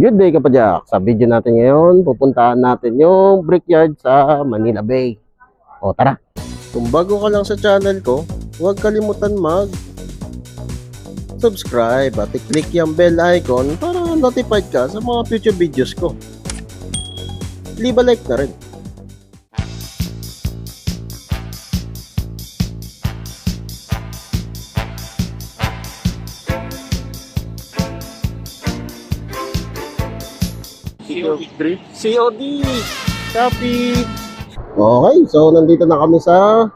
Good day kapadyak. Sa video natin ngayon, pupuntahan natin yung brickyard sa Manila Bay. O tara. Kung bago ka lang sa channel ko, huwag kalimutan mag subscribe at i-click yung bell icon para notified ka sa mga future videos ko. Leave a like na rin. COD. COD! Copy! Okay, so nandito na kami sa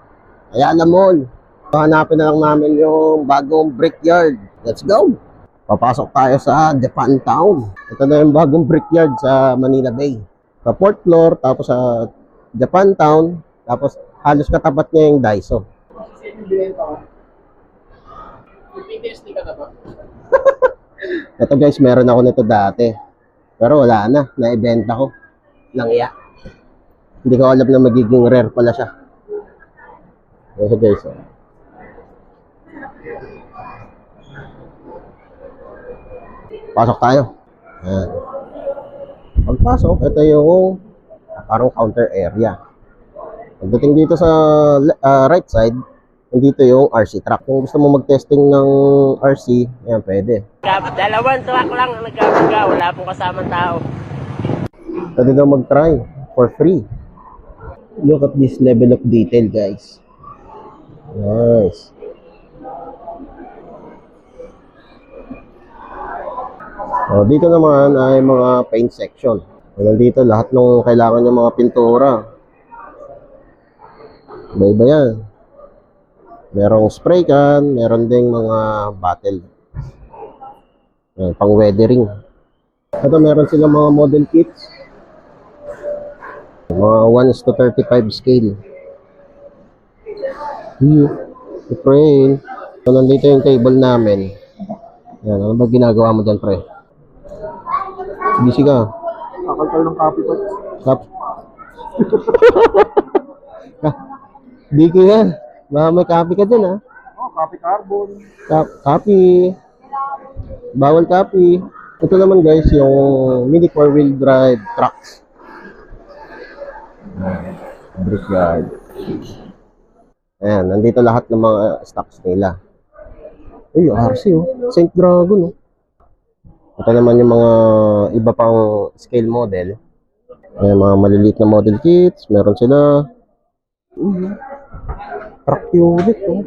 Ayala Mall. Hanapin na lang namin yung bagong brickyard. Let's go! Papasok tayo sa Japan Town. Ito na yung bagong brickyard sa Manila Bay. Sa fourth floor, tapos sa Japan Town, tapos halos katapat niya yung Daiso. Ito guys, meron ako nito dati. Pero wala na, naibenta ko. Nang iya. Hindi ko alam na magiging rare pala siya. Ito guys. oh. Pasok tayo. Ayan. Pagpasok, ito yung parang counter area. Pagdating dito sa ah, right side, nandito yung RC truck. Kung gusto mo mag-testing ng RC, ayan, pwede. Dalawang truck lang ang nagkakaga, wala pong kasamang tao. Pwede daw mag-try for free. Look at this level of detail, guys. Nice. Oh, dito naman ay mga paint section. Nandito lahat ng kailangan ng mga pintura. Iba-iba yan. Merong spray can, meron ding mga bottle. Ayan, pang weathering. Ito meron silang mga model kits. Mga 1 to 35 scale. Here. Si Pray. So, nandito yung table namin. Yan, ano ba ginagawa mo dyan, pre? Busy ka. Kakalkal ng copy. Kap. Di ko yan. Baka may copy ka dyan, ha? Oh, copy carbon. Kap copy. Bawal copy. Ito naman guys, yung mini four wheel drive trucks. Brickyard. Ayan, nandito lahat ng mga stocks nila. Uy, RC oh. Saint Dragon oh. Ito naman yung mga iba pang scale model. May mga maliliit na model kits. Meron sila. Uy, oh. Truck unit oh.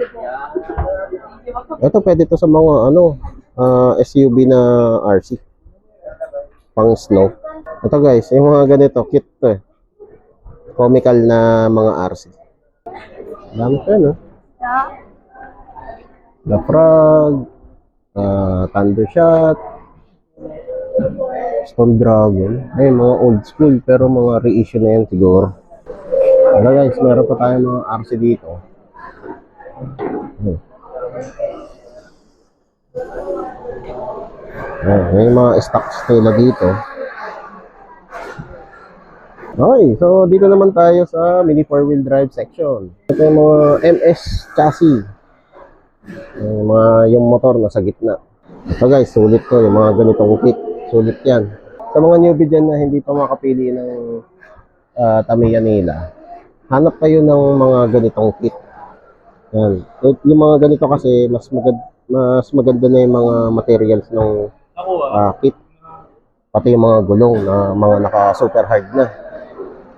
Ito pwede to sa mga ano, ah, SUV na RC. Pang snow. Ito guys, yung mga ganito, kit to eh. Comical na mga RC. Dami pa yun, oh. The Frog, ah, Thundershot, Storm Dragon. Ay, mga old school, pero mga reissue na yan siguro. Ano guys, meron pa tayo mga RC dito. Hmm. Ayan, may mga stocks nila dito. Okay, so dito naman tayo sa mini four-wheel drive section. Ito yung mga MS chassis. Yung mga yung motor nasa gitna. Ito guys, sulit to. Yung mga ganitong kit. Sulit yan. Sa mga newbie dyan na hindi pa makapili ng uh, Tamiya nila, hanap kayo ng mga ganitong kit. Yan. Yung- Yung mga ganito kasi, mas maganda, mas maganda na yung mga materials ng ah, kit. Pati yung mga gulong na mga naka super hard na.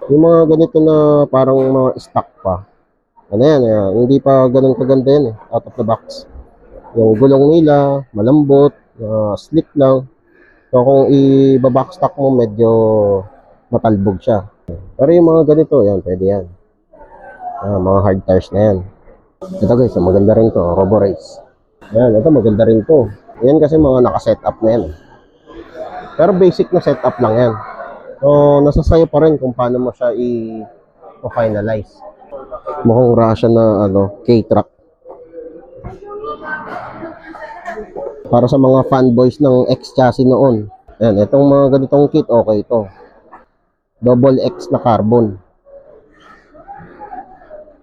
Yung mga ganito na parang mga stock pa. Ano yan, yan. hindi pa ganun kaganda yan eh, out of the box. Yung gulong nila, malambot, ah, slick lang. So kung i-box stock mo, medyo matalbog siya. Pero yung mga ganito, yan, pwede yan. Ah, mga hard tires na yan. Ito guys, maganda rin to, Robo Race. Yan, ito maganda rin to. Yan kasi mga naka-setup na yan. Pero basic na setup lang yan. So, nasa sayo pa rin kung paano mo siya i-finalize. Mukhang Russian na ano, K-truck. Para sa mga fanboys ng X chassis noon. Yan, itong mga ganitong kit, okay ito. Double X na carbon.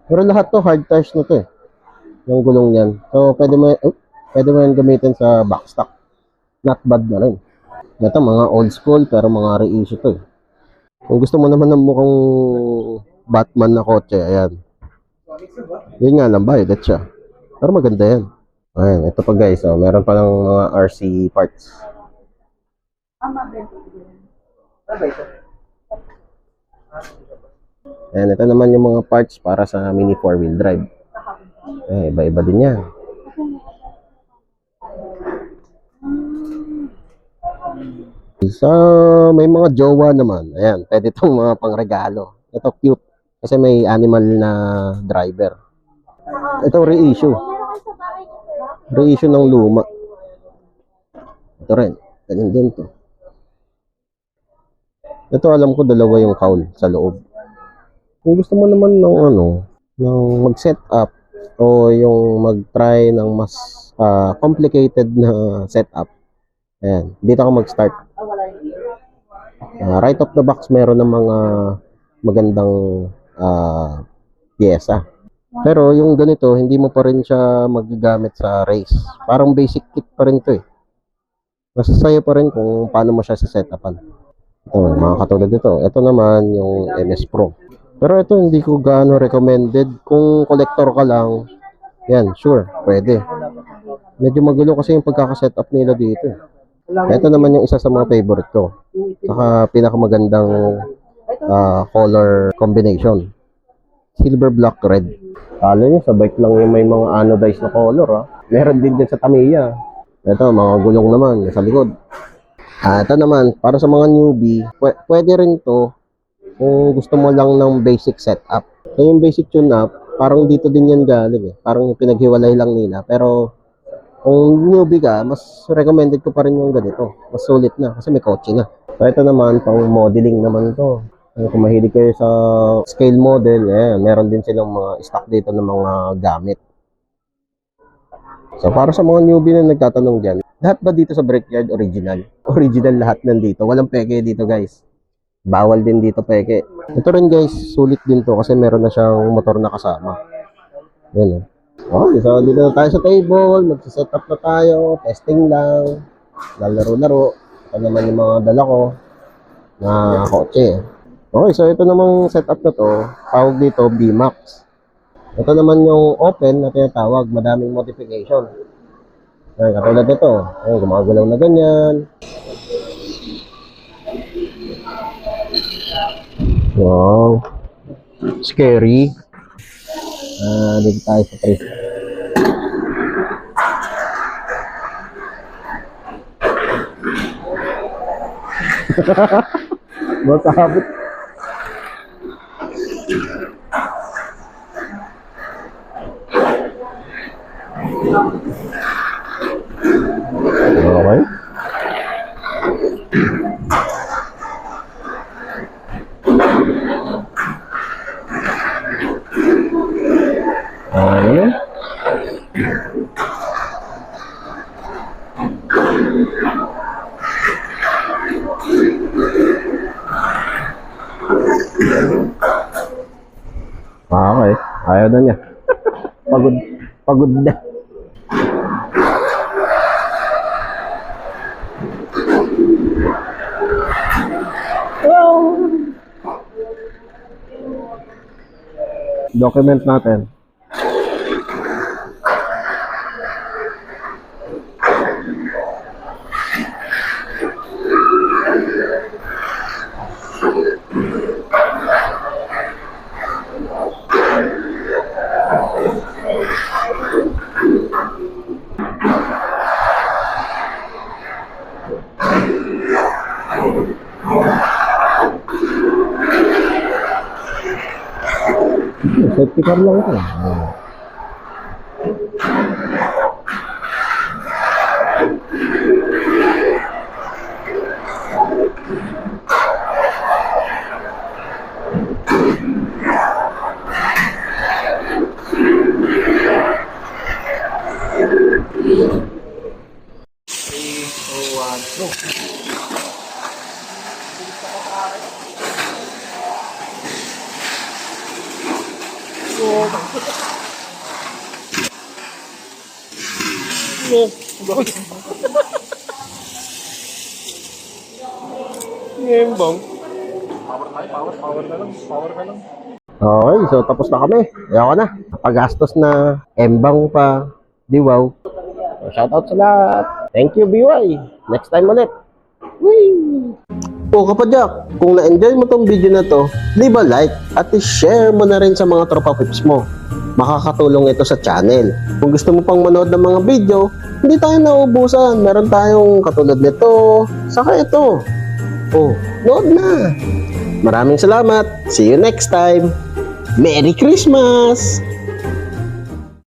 Pero lahat to hard tires na to eh. Yung gulong yan. So, pwede mo, oh, pwede mo yan gamitin sa backstock. Not bad na rin. Ito, mga old school, pero mga reissue to eh. Kung gusto mo naman ng mukhang Batman na kotse, ayan. Yun nga lang, violet siya. Pero maganda yan. Ayan, ito pa guys, oh, meron pa ng mga RC parts. Ayan, ito naman yung mga parts para sa mini 4-wheel drive. Eh, iba-iba din yan. Sa may mga jowa naman, ayan, pwede itong mga pangregalo. Ito cute kasi may animal na driver. Ito reissue. Reissue ng luma. Ito rin, ganyan din to. Ito alam ko dalawa yung cowl sa loob. Kung gusto mo naman ng ano, ng mag-set up o yung mag-try ng mas ah, complicated na setup. Ayan, dito ka mag-start. Ah, right off the box, meron ng mga magandang ah, pyesa. Pero yung ganito, hindi mo pa rin siya magagamit sa race. Parang basic kit pa rin to eh. Masasaya pa rin kung paano mo siya sa-setupan. Ito, mga katulad nito. Ito naman yung MS Pro. Pero ito hindi ko gaano recommended. Kung collector ka lang, yan, sure, pwede. Medyo magulo kasi yung pagkakasetup nila dito. eh. Ito naman yung isa sa mga favorite ko. Saka pinakamagandang ah, color combination. Silver, black, red. Kala nyo, sa bike lang yung may mga anodized na color. Ah. Meron din dyan sa Tamiya. Ito, mga gulong naman sa likod. Ah, ito naman, para sa mga newbie, pwe- pwede rin to kung gusto mo lang ng basic setup. So yung basic tune-up, parang dito din yan galing eh. Parang pinaghiwalay lang nila. Pero kung newbie ka, mas recommended ko pa rin yung ganito. Mas sulit na kasi may kotse na. So ito naman, pang modeling naman to. Kung mahilig kayo sa scale model, eh, meron din silang mga stock dito ng mga gamit. So para sa mga newbie na nagtatanong dyan, lahat ba dito sa Brickyard original? Original lahat nandito. Walang peke dito guys. Bawal din dito peke. Ito rin guys, sulit din to kasi meron na siyang motor na kasama. Yan oh. Okay, so dito na tayo sa table, magsiset up na tayo, testing lang, lalaro-laro. Ito naman yung mga dala ko na kotse. Okay, so ito namang setup na to, tawag dito B-Max. Ito naman yung open na tinatawag, madaming modification. Ay, katulad nito. Ay, gumagalaw na ganyan. Wow. Scary. Ah, dito tayo trip. Masabot. Ayaw na niya. Pagod. Pagod na. Document natin. 这鸡蛋捞上了 Game bang? Power tayo, power, power na lang, power na lang. Okay, so tapos na kami. Ayaw na. Pagastos na. Embang pa. Diwaw. So, shout out sa lahat. Thank you, BY. Next time ulit. Whee! O oh, kapadyak, kung na-enjoy mo tong video na to, leave a like at share mo na rin sa mga tropa pips mo. Makakatulong ito sa channel. Kung gusto mo pang manood ng mga video, hindi tayo nauubusan. Meron tayong katulad nito, saka ito. Oh, nood na. Maraming salamat. See you next time. Merry Christmas!